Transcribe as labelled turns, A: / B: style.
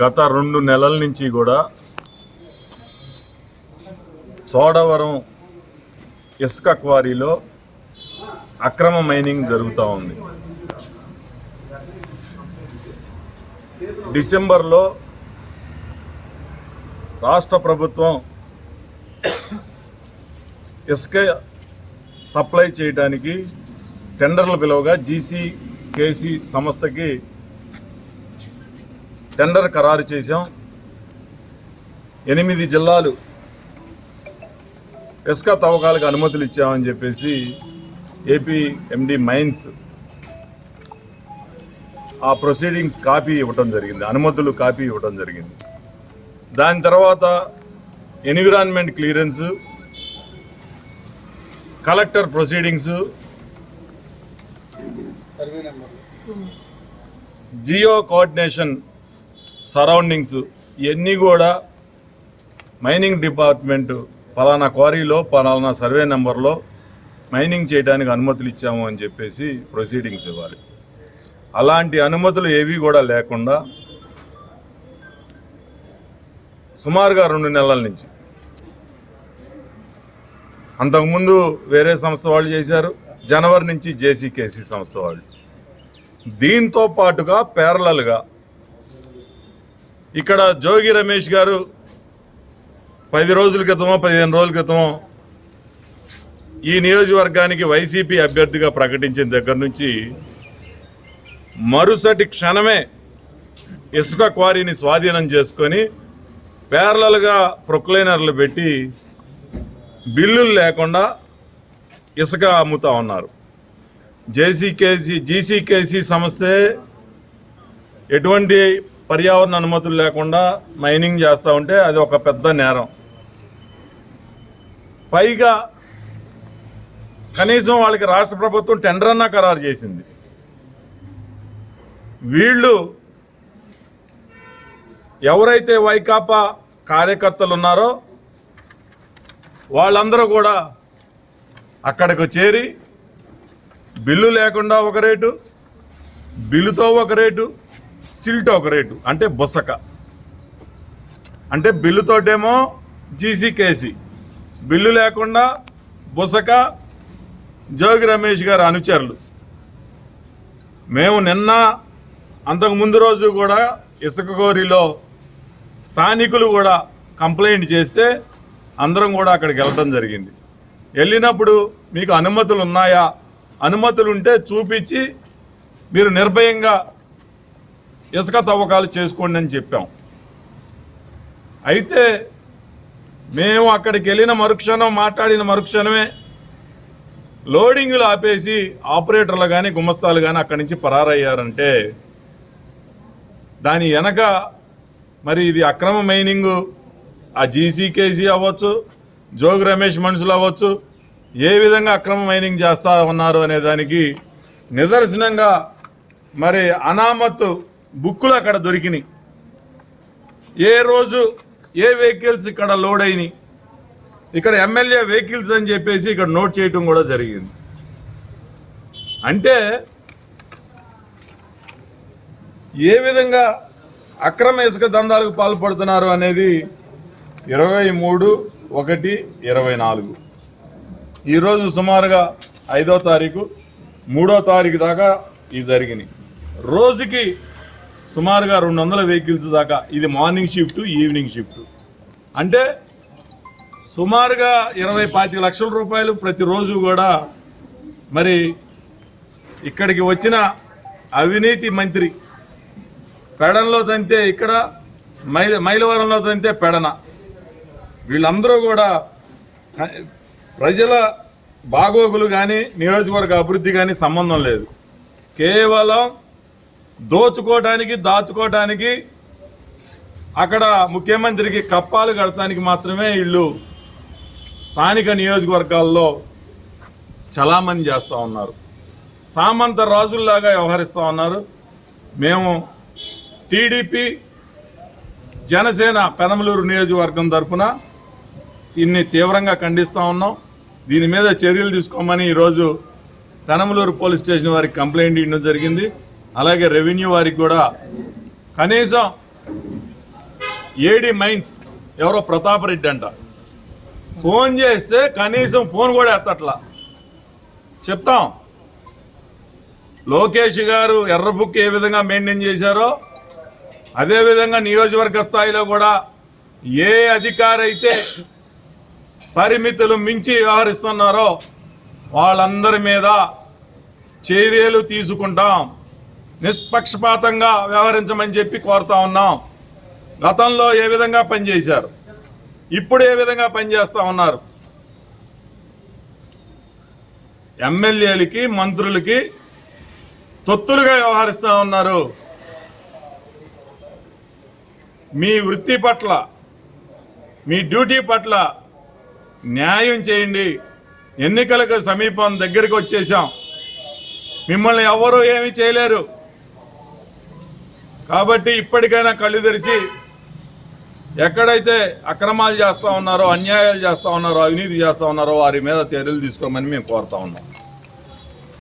A: గత రెండు నెలల నుంచి కూడా చోడవరం ఇసుక క్వారీలో అక్రమ మైనింగ్ జరుగుతూ ఉంది. డిసెంబర్లో రాష్ట్ర ప్రభుత్వం ఇసుక సప్లై చేయడానికి టెండర్లు పిలువగా జీసీ కేసీ సంస్థకి టెండర్ ఖరారు చేశాం. ఎనిమిది జిల్లాలు ఇసుక తవ్వకాలకు అనుమతులు ఇచ్చామని చెప్పేసి ఏపీ ఎండి మైన్స్ ఆ ప్రొసీడింగ్స్ కాపీ ఇవ్వటం జరిగింది. అనుమతులు కాపీ ఇవ్వటం జరిగింది. దాని తర్వాత environment clearance collector proceedings geo coordination surroundings ఇవన్నీ కూడా మైనింగ్ డిపార్ట్మెంట్ పలానా క్వారీలో పలానా సర్వే నెంబర్లో మైనింగ్ చేయడానికి అనుమతులు ఇచ్చాము అని చెప్పేసి ప్రొసీడింగ్స్ ఇవ్వాలి. అలాంటి అనుమతులు ఏవి కూడా లేకుండా సుమారుగా రెండు నెలల నుంచి. అంతకుముందు వేరే సంస్థ వాళ్ళు చేశారు జనవరి నుంచి జేసీకేసీ సంస్థ వాళ్ళు. దీంతో పాటుగా పేరలలుగా ఇక్కడ జోగి రమేష్ గారు పది రోజుల క్రితమో పదిహేను రోజుల క్రితమో ఈ నియోజకవర్గానికి వైసీపీ అభ్యర్థిగా ప్రకటించిన దగ్గర నుంచి మరుసటి క్షణమే ఇసుక క్వారీని స్వాధీనం చేసుకొని పేర్లలుగా ప్రొక్లైనర్లు పెట్టి బిల్లులు లేకుండా ఇసుక అమ్ముతా ఉన్నారు. జేసీకేసీ జీసీకేసీ సంస్థే ఎటువంటి పర్యావరణ అనుమతులు లేకుండా మైనింగ్ చేస్తూ ఉంటే అది ఒక పెద్ద నేరం. పైగా కనీసం వాళ్ళకి రాష్ట్ర ప్రభుత్వం టెండర్ అన్నా ఖరారు చేసింది. వీళ్ళు ఎవరైతే వైకాపా కార్యకర్తలు ఉన్నారో వాళ్ళందరూ కూడా అక్కడికి చేరి బిల్లు లేకుండా ఒక రేటు బిల్లుతో ఒక రేటు సిల్ట్ ఒక రేటు అంటే బుసక. అంటే బిల్లుతోటేమో జీసీకేసీ బిల్లు లేకుండా బుసక జోగి రమేష్ గారి అనుచరులు. మేము నిన్న అంతకు ముందు రోజు కూడా ఇసుకగోరిలో స్థానికులు కూడా కంప్లైంట్ చేస్తే అందరం కూడా అక్కడికి వెళ్ళడం జరిగింది. వెళ్ళినప్పుడు మీకు అనుమతులు ఉన్నాయా? అనుమతులు ఉంటే చూపించి మీరు నిర్భయంగా ఇసుక తవ్వకాలు చేసుకోండి అని చెప్పాం. అయితే మేము అక్కడికి వెళ్ళిన మరుక్షణం మాట్లాడిన మరుక్షణమే లోడింగ్లు ఆపేసి ఆపరేటర్లు కానీ గుమస్తాలు కానీ అక్కడి నుంచి పరారయ్యారంటే దాని వెనక మరి ఇది అక్రమ మైనింగు ఆ జీసీకేసీ అవ్వచ్చు జోగి రమేష్ మనుషులు అవ్వచ్చు ఏ విధంగా అక్రమ మైనింగ్ చేస్తూ ఉన్నారు అనే దానికి నిదర్శనంగా మరి అనామత్తు బుక్కులు అక్కడ దొరికినాయి. ఏ రోజు ఏ వెహికల్స్ ఇక్కడ లోడ్ అయినాయి. ఇక్కడ ఎమ్మెల్యే వెహికల్స్ అని చెప్పేసి ఇక్కడ నోట్ చేయటం కూడా జరిగింది. అంటే ఏ విధంగా అక్రమ ఇసుక దందాలకు పాల్పడుతున్నారు అనేది ఇరవై మూడు ఒకటి ఇరవై నాలుగు. ఈరోజు సుమారుగా ఐదో తారీఖు మూడో తారీఖు దాకా ఇది జరిగినాయి. రోజుకి సుమారుగా రెండు వందల వెహికల్స్ దాకా ఇది మార్నింగ్ షిఫ్ట్ ఈవినింగ్ షిఫ్ట్. అంటే సుమారుగా ఇరవై పాతిక లక్షల రూపాయలు ప్రతిరోజు కూడా మరి ఇక్కడికి వచ్చిన అవినీతి మంత్రి పెడన్లో తంతే ఇక్కడ మైల మైలవరంలో తంతే పెడన. వీళ్ళందరూ కూడా ప్రజల బాగోగులు కానీ నియోజకవర్గ అభివృద్ధి కానీ సంబంధం లేదు. కేవలం దోచుకోవటానికి దాచుకోవటానికి అక్కడ ముఖ్యమంత్రికి కప్పాలు కడటానికి మాత్రమే వీళ్ళు స్థానిక నియోజకవర్గాల్లో చలామణి చేస్తూ ఉన్నారు. సామంత రాజుల్లాగా వ్యవహరిస్తూ ఉన్నారు. మేము టీడీపీ జనసేన పెనమలూరు నియోజకవర్గం తరఫున దీన్ని తీవ్రంగా ఖండిస్తూ ఉన్నాం. దీని మీద చర్యలు తీసుకోమని ఈరోజు పెనమలూరు పోలీస్ స్టేషన్ వారికి కంప్లైంట్ ఇవ్వడం జరిగింది. అలాగే రెవెన్యూ వారికి కూడా కనీసం ఏడి మైన్స్ ఎవరో ప్రతాప్ రెడ్డి అంట. ఫోన్ చేస్తే కనీసం ఫోన్ కూడా ఎత్తట్లా. చెప్తాం. లోకేష్ గారు ఎర్ర బుక్ ఏ విధంగా మెయింటైన్ చేశారో అదేవిధంగా నియోజకవర్గ స్థాయిలో కూడా ఏ అధికారైతే పరిమితులు మించి వ్యవహరిస్తున్నారో వాళ్ళందరి మీద చర్యలు తీసుకుంటాం. నిష్పక్షపాతంగా వ్యవహరించమని చెప్పి కోరుతా ఉన్నాం. గతంలో ఏ విధంగా పనిచేశారు? ఇప్పుడు ఏ విధంగా పనిచేస్తా ఉన్నారు? ఎమ్మెల్యేలకి మంత్రులకి తొత్తులుగా వ్యవహరిస్తూ ఉన్నారు. మీ వృత్తి పట్ల మీ డ్యూటీ పట్ల న్యాయం చేయండి. ఎన్నికలకు సమీపం దగ్గరికి వచ్చేసాం మిమ్మల్ని ఎవరు ఏమీ చేయలేరు. కాబట్టి ఇప్పటికైనా కళ్ళు తెరిచి ఎక్కడైతే అక్రమాలు చేస్తూ ఉన్నారో అన్యాయాలు చేస్తూ ఉన్నారో అవినీతి చేస్తూ ఉన్నారో వారి మీద చర్యలు తీసుకోమని మేము కోరుతా ఉన్నాం.